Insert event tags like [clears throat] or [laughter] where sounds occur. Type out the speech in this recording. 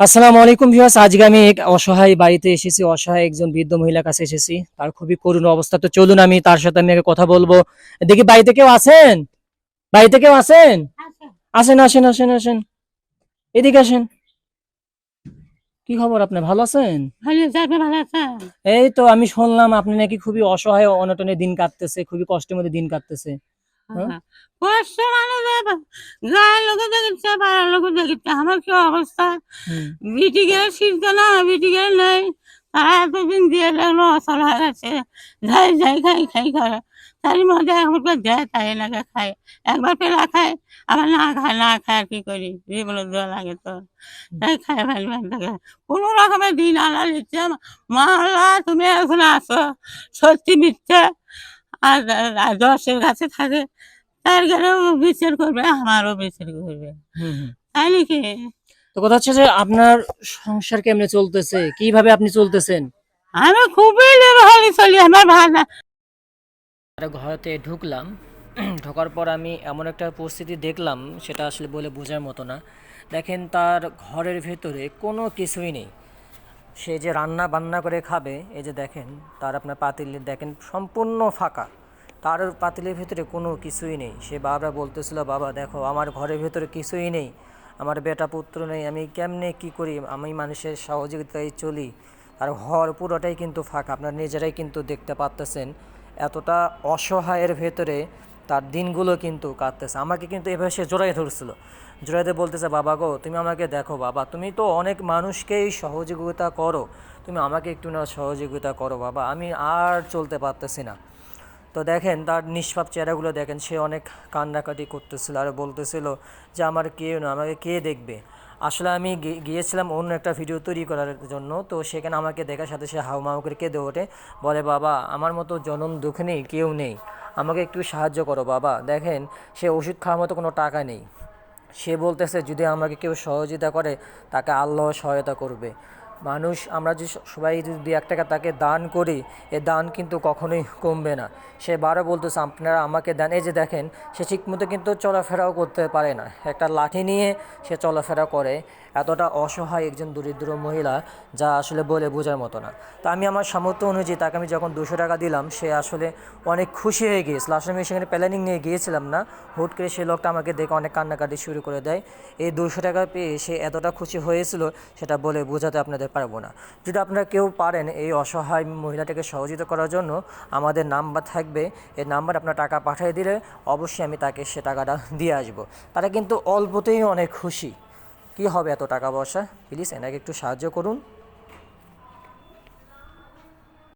আসসালামু আলাইকুম ভিউয়ার্স আজকে আমি এক অসহায় বাড়িতে এসেছি অসহায় একজন বৃদ্ধ মহিলার কাছে এসেছি। তার খুবই করুণ অবস্থা তো চলুন আমি তার সাথে আমি কথা বলব। দেখি বাড়িতে কেউ আছেন? বাড়িতে কেউ আছেন? আসেন আসেন আসেন আসেন। এদিকে আসেন। কি খবর আপনার ভালো আছেন? ভালো আছে আপনি ভালো আছেন? এই তো আমি শুনলাম আপনি নাকি খুবই অসহায় অনটনে দিন কাটতেছে খুবই কষ্টের মধ্যে দিন কাটতেছে। গায়ের লোকে পাড়ার লোকে দেখেছে। আমার কি অবস্থা? হুম, বিটি গেলে শীত না বিটি গেলে নেই। তারা এতদিন দিয়ে লাগল অসল হয়ে গেছে। যাই যাই খাই খাই করে তারই মধ্যে আমাকে দেয় তাই লাগে খাই একবার পেলা খায় আবার না খায় না খায় আর কি করি? জীবনে দেওয়া লাগে তো। তাই খাই ভালো থাকে কোনো রকমের দিন আলা নিচ্ছে মা আল্লাহ তুমি এখন আসো। সত্যি মিথ্যে আর দশের কাছে থাকে তার গেলেও বিচার করবে আমারও বিচার করবে। তাই নাকি? তো কথা হচ্ছে যে আপনার সংসার কেমনে চলতেছে? কীভাবে আপনি চলতেছেন? আমি খুবই নির্ভরই চলি আমার ভালো ঘরেতে ঢুকলাম [clears throat] ঢোকার পর আমি এমন একটা পরিস্থিতি দেখলাম সেটা আসলে বলে বোঝার মতো না। দেখেন তার ঘরের ভেতরে কোনো কিছুই নেই। সে যে রান্না বান্না করে খাবে, এই যে দেখেন, তার আপনার পাতিলে, দেখেন, সম্পূর্ণ ফাঁকা। তার পাতিলের ভেতরে কোনো কিছুই নেই। সে বাবা বলতেছিল, বাবা, দেখো, আমার ঘরের ভেতরে কিছুই নেই। আমার বেটা পুত্র নেই। আমি কেমনে কি করি? আমি মানুষের সহযোগিতায় চলি। আর ঘর পুরোটাই কিন্তু ফাঁকা। আপনার নিজেরাই কিন্তু দেখতে পাচ্তেছেন এতটা অসহায়ের ভেতরে তার দিনগুলো কিন্তু কাটতেছে। আমাকে কিন্তু এভাবে সে জোড়াই ধরছিল। জোড়াইতে বলতেছে, বাবা গো, তুমি আমাকে দেখো, বাবা। তুমি তো অনেক মানুষকেই সহযোগিতা করো। তুমি আমাকে একটু না সহযোগিতা করো, বাবা। আমি আর চলতে পারতেছি না। তো দেখেন, তার নিষ্পাপ চেহারাগুলো দেখেন, সে অনেক কান্নাকাটি করতেছিল আর বলতেছিল যে, আমার কেউ না, আমাকে কে দেখবে? আসলে আমি গিয়েছিলাম অন্য একটা ভিডিও তৈরি করার জন্য। তো সেখানে আমাকে দেখার সাথে সে হাউমাউ করে কেঁদে ওঠে। বলে, বাবা, আমার মতো জনম দুঃখ নেই, কেউ নেই। আমাকে একটু সাহায্য করো, বাবা। দেখেন, সে ওষুধ খাওয়ার মতো কোনো টাকা নেই। সে বলতেছে, যদি আমাকে কেউ সহযোগিতা করে, তাকে আল্লাহ সহায়তা করবে। মানুষ, আমরা যে সবাই যদি দু এক টাকা তাকে দান করি, এ দান কিন্তু কখনোই কমবে না। সে বারো বলতেছে, আপনারা আমাকে দেন। এই যে দেখেন, সে ঠিকমতো কিন্তু চলাফেরাও করতে পারে না। একটা লাঠি নিয়ে সে চলাফেরা করে, এতটা অসহায় একজন দরিদ্র মহিলা, যা আসলে বলে বোঝার মতো না। তো আমি আমার সামর্থ্য অনুযায়ী তাকে আমি যখন দুশো টাকা দিলাম, সে আসলে অনেক খুশি হয়ে গিয়েছিল। আসলে আমি সেখানে প্ল্যানিং নিয়ে গিয়েছিলাম না। হুট করে সে লোকটা আমাকে দেখে অনেক কান্নাকাটি শুরু করে দেয়। এই দুশো টাকা পেয়ে সে এতটা খুশি হয়েছিল, সেটা বলে বোঝাতে আপনাদের পারব না। যদি আপনারা কেউ পারেন এই অসহায় মহিলাটাকে সহযোগিতা করার জন্য, আমাদের নাম্বার থাকবে। এই নাম্বার আপনার টাকা পাঠিয়ে দিলে অবশ্যই আমি তাকে সে টাকাটা দিয়ে আসব। তারা কিন্তু অল্পতেই অনেক খুশি। কি হবে এত টাকা পয়সা? প্লিজ এনাকে একটু সাহায্য করুন।